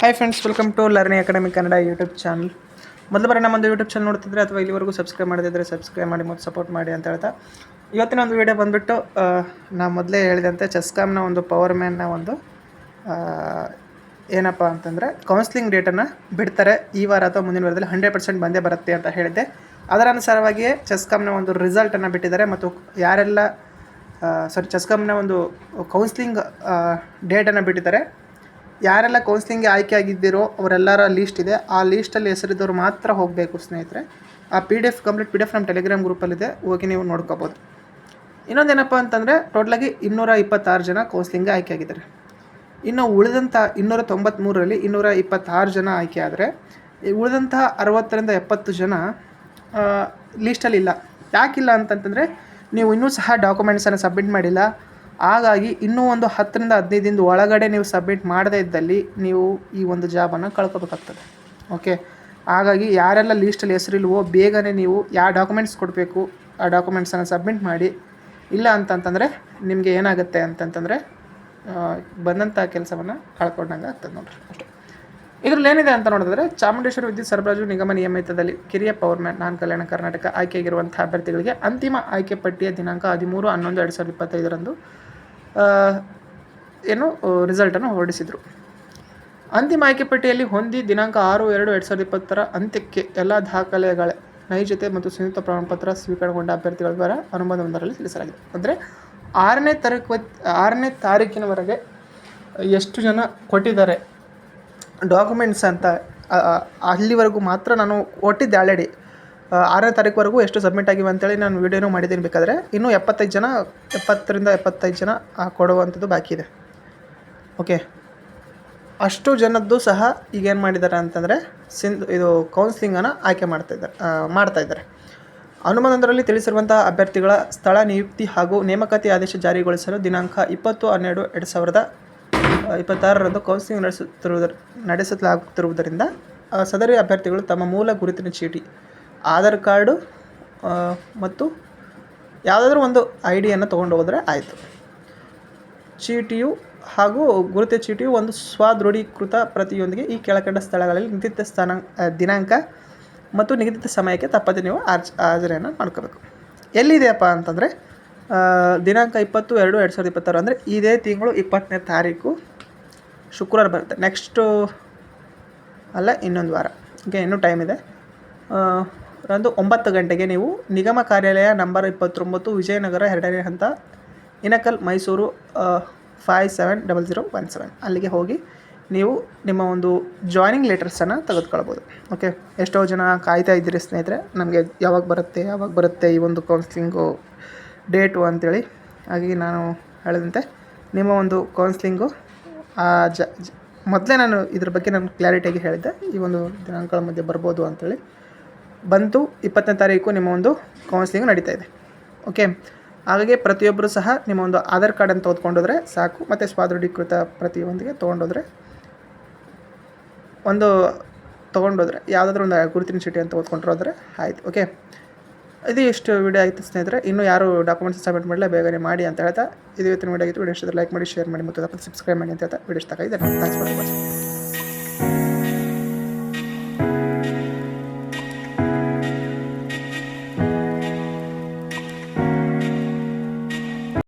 Hi friends welcome to learning academy Kannada YouTube channel ಮೊದಲು ಬಾರಿ ನಮ್ಮೊಂದು YouTube channel ನೋಡ್ತಿದ್ರೆ ಅಥವಾ ಇಲ್ಲಿವರೆಗೂ ಸಬ್ಸ್ಕ್ರೈಬ್ ಮಾಡಿದ್ರೆ ಸಬ್ಸ್ಕ್ರೈಬ್ ಮಾಡಿ ಮತ್ತು ಸಪೋರ್ಟ್ ಮಾಡಿ ಅಂತ ಹೇಳ್ತಾ. ಇವತ್ತಿನ ಒಂದು ವಿಡಿಯೋ ಬಂದುಬಿಟ್ಟು ನಾ ಮೊದಲೇ ಹೇಳಿದಂತೆ ಚೆಸ್ಕಾಮ್ನ ಒಂದು ಪವರ್ ಮ್ಯಾನ್ನ ಒಂದು ಏನಪ್ಪ ಅಂತಂದರೆ ಕೌನ್ಸ್ಲಿಂಗ್ ಡೇಟನ್ನು ಬಿಡ್ತಾರೆ ಈ ವಾರ ಅಥವಾ ಮುಂದಿನ ವಾರದಲ್ಲಿ ಹಂಡ್ರೆಡ್ ಪರ್ಸೆಂಟ್ ಬಂದೇ ಬರುತ್ತೆ ಅಂತ ಹೇಳಿದ್ದೆ. ಅದರ ಅನುಸಾರವಾಗಿಯೇ ಚೆಸ್ಕಾಮ್ನ ಒಂದು ರಿಸಲ್ಟನ್ನು ಬಿಟ್ಟಿದ್ದಾರೆ ಮತ್ತು ಯಾರೆಲ್ಲ ಸಾರಿ ಚೆಸ್ಕಾಮ್ನ ಒಂದು ಕೌನ್ಸ್ಲಿಂಗ್ ಡೇಟನ್ನು ಬಿಟ್ಟಿದ್ದಾರೆ ಯಾರೆಲ್ಲ ಕೌನ್ಸ್ಲಿಂಗ್ಗೆ ಆಯ್ಕೆ ಆಗಿದ್ದೀರೋ ಅವರೆಲ್ಲರ ಲೀಸ್ಟ್ ಇದೆ. ಆ ಲೀಸ್ಟಲ್ಲಿ ಹೆಸರಿದ್ದವರು ಮಾತ್ರ ಹೋಗಬೇಕು ಸ್ನೇಹಿತರೆ. ಆ P D F complete P D F ನಮ್ಮ ಟೆಲಿಗ್ರಾಮ್ ಗ್ರೂಪಲ್ಲಿದೆ ಹೋಗಿ ನೀವು ನೋಡ್ಕೋಬೋದು. ಇನ್ನೊಂದೇನಪ್ಪ ಅಂತಂದರೆ ಟೋಟಲಾಗಿ ಇನ್ನೂರ ಇಪ್ಪತ್ತಾರು ಜನ ಕೌನ್ಸ್ಲಿಂಗ್ಗೆ ಆಯ್ಕೆ ಆಗಿದ್ದಾರೆ. ಇನ್ನು ಉಳಿದಂಥ ಇನ್ನೂರ ತೊಂಬತ್ತ್ಮೂರರಲ್ಲಿ ಇನ್ನೂರ ಇಪ್ಪತ್ತಾರು ಜನ ಆಯ್ಕೆ ಆದರೆ ಉಳಿದಂತಹ ಅರವತ್ತರಿಂದ ಎಪ್ಪತ್ತು ಜನ ಲೀಸ್ಟಲ್ಲಿ ಇಲ್ಲ. ಯಾಕಿಲ್ಲ ಅಂತಂತಂದರೆ, ನೀವು ಇನ್ನೂ ಸಹ ಡಾಕ್ಯುಮೆಂಟ್ಸನ್ನು ಸಬ್ಮಿಟ್ ಮಾಡಿಲ್ಲ. ಹಾಗಾಗಿ ಇನ್ನೂ ಒಂದು ಹತ್ತರಿಂದ ಹದಿನೈದು ದಿನದ ಒಳಗಡೆ ನೀವು ಸಬ್ಮಿಟ್ ಮಾಡದೇ ಇದ್ದಲ್ಲಿ ನೀವು ಈ ಒಂದು ಜಾಬನ್ನು ಕಳ್ಕೊಬೇಕಾಗ್ತದೆ. ಓಕೆ ಹಾಗಾಗಿ ಯಾರೆಲ್ಲ ಲೀಸ್ಟಲ್ಲಿ ಹೆಸರಿಲ್ವೋ ಬೇಗನೆ ನೀವು ಯಾವ ಡಾಕ್ಯುಮೆಂಟ್ಸ್ ಕೊಡಬೇಕು ಆ ಡಾಕ್ಯುಮೆಂಟ್ಸನ್ನು ಸಬ್ಮಿಟ್ ಮಾಡಿ. ಇಲ್ಲ ಅಂತಂತಂದರೆ ನಿಮಗೆ ಏನಾಗುತ್ತೆ ಅಂತಂತಂದರೆ ಬಂದಂಥ ಕೆಲಸವನ್ನು ಕಳ್ಕೊಂಡಂಗೆ ಆಗ್ತದೆ ನೋಡ್ರಿ ಅಷ್ಟೇ. ಇದರಲ್ಲಿ ಏನಿದೆ ಅಂತ ನೋಡಿದ್ರೆ, ಚಾಮುಂಡೇಶ್ವರಿ ವಿದ್ಯುತ್ ಸರಬರಾಜು ನಿಗಮ ನಿಯಮಿತದಲ್ಲಿ ಕಿರಿಯ power man non Kalyana Karnataka ಆಯ್ಕೆಯಾಗಿರುವಂಥ ಅಭ್ಯರ್ಥಿಗಳಿಗೆ ಅಂತಿಮ ಆಯ್ಕೆ ಪಟ್ಟಿಯ ದಿನಾಂಕ ಹದಿಮೂರು, ಹನ್ನೊಂದು, ಎರಡು ಸಾವಿರದ ಇಪ್ಪತ್ತೈದರಂದು ಏನು ರಿಸಲ್ಟನ್ನು ಹೊರಡಿಸಿದರು. ಅಂತಿಮ ಆಯ್ಕೆ ಪಟ್ಟಿಯಲ್ಲಿ ಹೊಂದಿ ದಿನಾಂಕ ಆರು, ಎರಡು ಎರಡು ಸಾವಿರದ ಇಪ್ಪತ್ತರ ಅಂತ್ಯಕ್ಕೆ ಎಲ್ಲ ದಾಖಲೆಗಳ ನೈಜತೆ ಮತ್ತು ಸಂಯುಕ್ತ ಪ್ರಮಾಣಪತ್ರ ಸ್ವೀಕರಣಗೊಂಡ ಅಭ್ಯರ್ಥಿಗಳ ವಿವರ ಅನುಬಂಧವೊಂದರಲ್ಲಿ ತಿಳಿಸಲಾಗಿದೆ. ಅಂದರೆ ಆರನೇ ತಾರೀಕು ಆರನೇ ತಾರೀಕಿನವರೆಗೆ ಎಷ್ಟು ಜನ ಕೊಟ್ಟಿದ್ದಾರೆ ಡಾಕ್ಯುಮೆಂಟ್ಸ್ ಅಂತ ಅಲ್ಲಿವರೆಗೂ ಮಾತ್ರ ನಾನು ಒಟ್ಟಿದ್ದೆ ಆಲ್ರೆಡಿ ಆರನೇ ತಾರೀಕುವರೆಗೂ ಎಷ್ಟು ಸಬ್ಮಿಟ್ ಆಗಿವೆ ಅಂತೇಳಿ ನಾನು ವೀಡಿಯೋನೂ ಮಾಡಿದ್ದೀನಿ ಬೇಕಾದರೆ. ಇನ್ನೂ ಎಪ್ಪತ್ತೈದು ಜನ ಎಪ್ಪತ್ತರಿಂದ ಎಪ್ಪತ್ತೈದು ಜನ ಕೊಡುವಂಥದ್ದು ಬಾಕಿ ಇದೆ. ಓಕೆ. ಅಷ್ಟು ಜನದ್ದು ಸಹ ಈಗ ಏನು ಮಾಡಿದ್ದಾರೆ ಅಂತಂದರೆ ಸಿಂಧ್ ಇದು ಕೌನ್ಸಿಲಿಂಗನ್ನು ಆಯ್ಕೆ ಮಾಡ್ತಾ ಇದ್ದಾರೆ ಆ, ಮಾಡ್ತಾ ಇದ್ದಾರೆ. ಅನುಮೋದನದಲ್ಲಿ ತಿಳಿಸಿರುವಂತಹ ಅಭ್ಯರ್ಥಿಗಳ ಸ್ಥಳ ನಿಯುಕ್ತಿ ಹಾಗೂ ನೇಮಕಾತಿ ಆದೇಶ ಜಾರಿಗೊಳಿಸಲು ದಿನಾಂಕ ಇಪ್ಪತ್ತು ಹನ್ನೆರಡು ಎರಡು ಸಾವಿರದ ಇಪ್ಪತ್ತಾರರಂದು ಕೌನ್ಸಿಲಿಂಗ್ ನಡೆಸುತ್ತಿರುವುದರ ನಡೆಸಲಾಗುತ್ತಿರುವುದರಿಂದ ಸದರಿ ಅಭ್ಯರ್ಥಿಗಳು ತಮ್ಮ ಮೂಲ ಗುರುತಿನ ಚೀಟಿ ಆಧಾರ್ ಕಾರ್ಡು ಮತ್ತು ಯಾವುದಾದ್ರೂ ಒಂದು ಐ ಡಿಯನ್ನು ತೊಗೊಂಡು ಹೋದರೆ ಆಯಿತು. ಚೀಟಿಯು ಹಾಗೂ ಗುರುತೆ ಚೀಟಿಯು ಒಂದು ಸ್ವದೃಢೀಕೃತ ಪ್ರತಿಯೊಂದಿಗೆ ಈ ಕೆಳಕಂಡ ಸ್ಥಳಗಳಲ್ಲಿ ನಿಗದಿತ ಸ್ಥಾನ ದಿನಾಂಕ ಮತ್ತು ನಿಗದಿತ ಸಮಯಕ್ಕೆ ತಪ್ಪದೆ ನೀವು ಆರ್ಜ್ ಆಜರೆಯನ್ನು ಮಾಡ್ಕೋಬೇಕು. ಎಲ್ಲಿದೆಯಪ್ಪ ಅಂತಂದರೆ ದಿನಾಂಕ ಇಪ್ಪತ್ತು ಎರಡು ಎರಡು ಸಾವಿರದ ಇಪ್ಪತ್ತಾರು ಅಂದರೆ ಇದೇ ತಿಂಗಳು ಇಪ್ಪತ್ತನೇ ತಾರೀಕು ಶುಕ್ರವಾರ ಬರುತ್ತೆ. ನೆಕ್ಸ್ಟು ಅಲ್ಲ, ಇನ್ನೊಂದು ವಾರ. ಓಕೆ ಇನ್ನೂ ಟೈಮ್ ಇದೆ. ರಂದು ಒಂಬತ್ತು ಗಂಟೆಗೆ ನೀವು ನಿಗಮ ಕಾರ್ಯಾಲಯ ನಂಬರ್ ಇಪ್ಪತ್ತೊಂಬತ್ತು ವಿಜಯನಗರ ಎರಡನೇ ಹಂತ Hinkal Mysuru five seven double zero one seven ಅಲ್ಲಿಗೆ ಹೋಗಿ ನೀವು ನಿಮ್ಮ ಒಂದು ಜಾಯ್ನಿಂಗ್ ಲೆಟರ್ಸನ್ನು ತೆಗೆದುಕೊಳ್ಬೋದು. ಓಕೆ ಎಷ್ಟೋ ಜನ ಕಾಯ್ತಾ ಇದ್ದೀರಿ ಸ್ನೇಹಿತರೆ. ನಮಗೆ ಯಾವಾಗ ಬರುತ್ತೆ ಯಾವಾಗ ಬರುತ್ತೆ ಈ ಒಂದು ಕೌನ್ಸ್ಲಿಂಗು ಡೇಟು ಅಂತೇಳಿ. ಹಾಗಾಗಿ ನಾನು ಹೇಳಿದಂತೆ, ನಿಮ್ಮ ಒಂದು ಕೌನ್ಸ್ಲಿಂಗು ಆ, ಜ ಮೊದಲೇ ನಾನು ಇದ್ರ ಬಗ್ಗೆ ನಾನು ಕ್ಲಾರಿಟಿಯಾಗಿ ಹೇಳಿದ್ದೆ. ಈ ಒಂದು ದಿನಾಂಕಗಳ ಮಧ್ಯೆ ಬರ್ಬೋದು ಅಂತೇಳಿ. ಬಂತು ಇಪ್ಪತ್ತನೇ ತಾರೀಕು ನಿಮ್ಮ ಒಂದು ಕೌನ್ಸಿಲಿಂಗ್ ನಡೀತಾ ಇದೆ. ಓಕೆ ಹಾಗಾಗಿ ಪ್ರತಿಯೊಬ್ಬರು ಸಹ ನಿಮ್ಮ ಒಂದು ಆಧಾರ್ ಕಾರ್ಡನ್ನು ತೆಗೆದುಕೊಂಡೋದ್ರೆ ಸಾಕು. ಮತ್ತು ಸ್ವಾದೃಢೀಕೃತ ಪ್ರತಿಯೊಂದಿಗೆ ತೊಗೊಂಡೋದ್ರೆ ಒಂದು ತೊಗೊಂಡೋದ್ರೆ ಯಾವುದಾದ್ರೂ ಒಂದು ಗುರುತಿನ ಚೀಟಿ ಅಂತ ಓದ್ಕೊಂಡಿರೋದ್ರೆ ಆಯ್ತು. ಓಕೆ ಇದು ಇಷ್ಟು ವೀಡಿಯೋ ಆಯಿತು ಸ್ನೇಹಿತರೆ. ಇನ್ನೂ ಯಾರು ಡಾಕ್ಯುಮೆಂಟ್ಸ್ ಸಬ್ಮಿಟ್ ಮಾಡಲೇ ಬೇಗನೆ ಮಾಡಿ ಅಂತ ಹೇಳ್ತಾ, ಇದು ಇವತ್ತಿನ ವಿಡಿಯೋ ಆಗಿತ್ತು. ವೀಡಿಯೋ ಇಷ್ಟ ಲೈಕ್ ಮಾಡಿ ಶೇರ್ ಮಾಡಿ, ಮತ್ತು ಸಬ್ಸ್ಕ್ರೈಬ್ ಮಾಡಿ ಅಂತ ಹೇಳ್ತಾ ವೀಡಿಯೋ ಇಷ್ಟ ಆಗಿದೆ ಥ್ಯಾಂಕ್ಸ್ ಫಾರ್